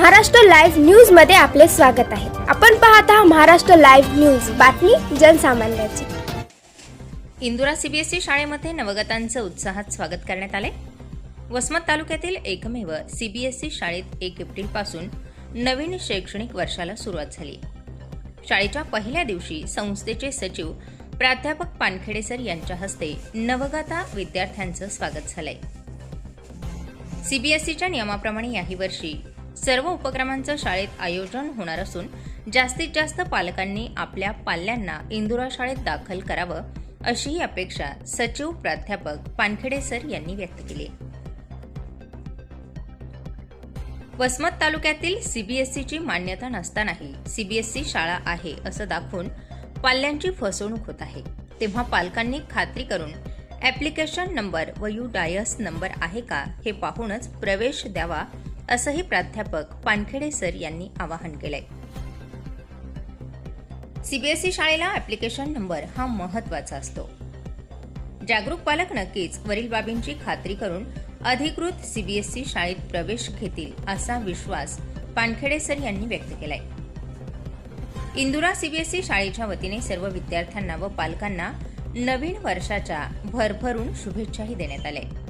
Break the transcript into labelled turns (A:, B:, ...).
A: Maharashtra live न्यूजमध्ये आपले स्वागत आहे. आपण पाहत आहात महाराष्ट्र लाईव्ह न्यूज. बातमी जनसामान्याची.
B: इंदुरा सीबीएसई शाळेमध्ये नवगतांचं उत्साहात स्वागत करण्यात आले वसमत तालुक्यातील एकमेव सीबीएसई शाळेत एक एप्रिलपासून नवीन शैक्षणिक वर्षाला सुरुवात झाली. शाळेच्या पहिल्या दिवशी संस्थेचे सचिव प्राध्यापक पानखेडे सर यांच्या हस्ते नवगता विद्यार्थ्यांचं स्वागत झालंय. सीबीएसईच्या नियमाप्रमाणे याही वर्षी सर्व उपक्रमांचं शाळेत आयोजन होणार असून जास्तीत जास्त पालकांनी आपल्या पाल्यांना इंदुरा शाळेत दाखल करावं अशी अपेक्षा सचिव प्राध्यापक पानखेडे सर यांनी व्यक्त केली. वसमत तालुक्यातील सीबीएसईची मान्यता नसतानाही सीबीएसई शाळा आहे असं दाखवून पाल्यांची फसवणूक होत आहे. तेव्हा पालकांनी खात्री करून ॲप्लिकेशन नंबर व यू डायस नंबर आहे का हे पाहूनच प्रवेश द्यावा असंही प्राध्यापक पानखेडे सर यांनी आवाहन केलंय. सीबीएसई शाळेला ॲप्लिकेशन नंबर हा महत्त्वाचा असतो. जागरूक पालक नक्कीच वरील बाबींची खात्री करून अधिकृत सीबीएसई शाळेत प्रवेश घेतील असा विश्वास पानखेडे सर यांनी व्यक्त केलाय. इंदुरा सीबीएसई शाळेच्या वतीने सर्व विद्यार्थ्यांना व पालकांना नवीन वर्षाच्या भरभरून शुभेच्छाही देण्यात आल्या.